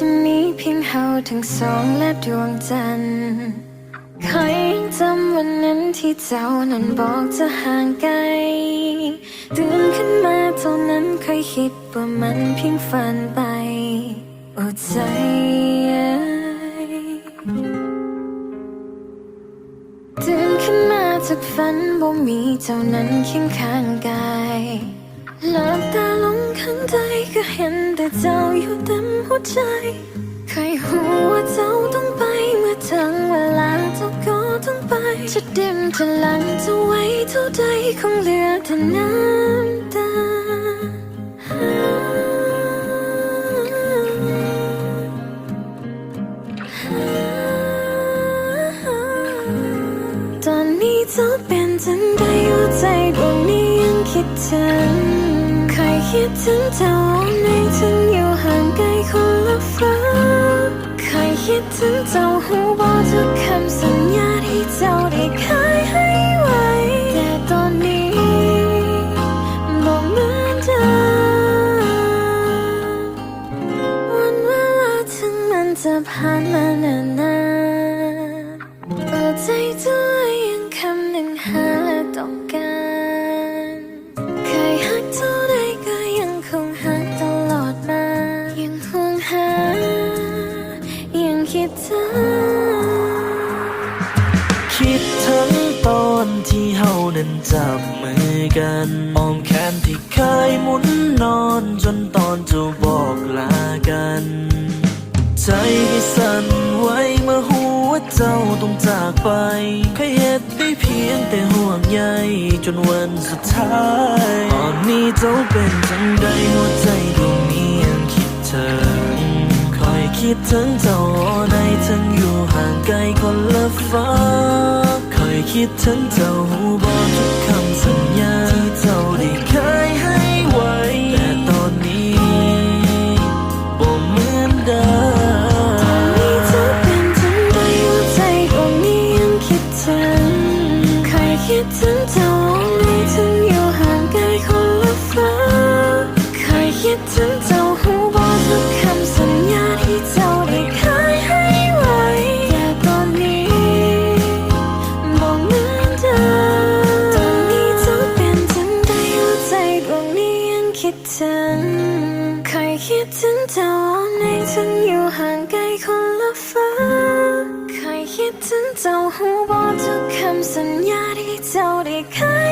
จะมีเพียงเราทั้งสองและดวงจันทร์เคยยังจำวันนั้นที่เจ้านั้นบอกจะห่างไกลตื่นขึ้นมาเท่านั้นเคยคิดว่ามันเพียงฝันไปโอ้ใจตื่นขึ้นมาจากฝันบ่มีเจ้านั้นเคียงข้างกาย หลับตาลงข้างใจก็เห็นแต่เจ้าอยู่เต็มหัวใจเคยหูว่าเจ้าต้องไปเมื่อถึงเวลาเจ้าก็ต้องไป จะดิ่มจะหลังจะไว้เท่าใดคงเหลือแต่น้ำตาตอนนี้เธอเป็นจังใดหัวใจดวงนี้ยังคิดถึง คิดถึงเจ้าในถึงอยู่ห่างไกลคนละฟ้าเคยคิดถึงเจ้าหูบอกทุกคำสัญญาที่เจ้าได้เคยให้ไว้ แต่ตอนนี้บอกเหมือนเดิมวันเวลาถึงมันจะผ่านมานานนานเปิดใจเธอ คิดถึงตอนที่เฮานั้นจับมือกันอ้อมแขนที่เคยหมุนนอนจนตอนจะบอกลากัน ใจที่สั่นไหวเมื่อหัวเจ้าต้องจากไปเคยเหตุได้เพียงแต่ห่วงใยจนวันสุดท้าย ตอนนี้เจ้าเป็นจังใดหัวใจดวงนี้ยังคิดเธอคอยคิดถึงเจ้าในถึงอยู่ห่าง ฟ้าคอยคิดถึงเจ้าหูบอก คิดถึงเจ้าในถึงอยู่ห่างไกลคนละฟ้าเคยคิดถึงเจ้าหูบอกทุกคำสัญญาที่เจ้าได้เคย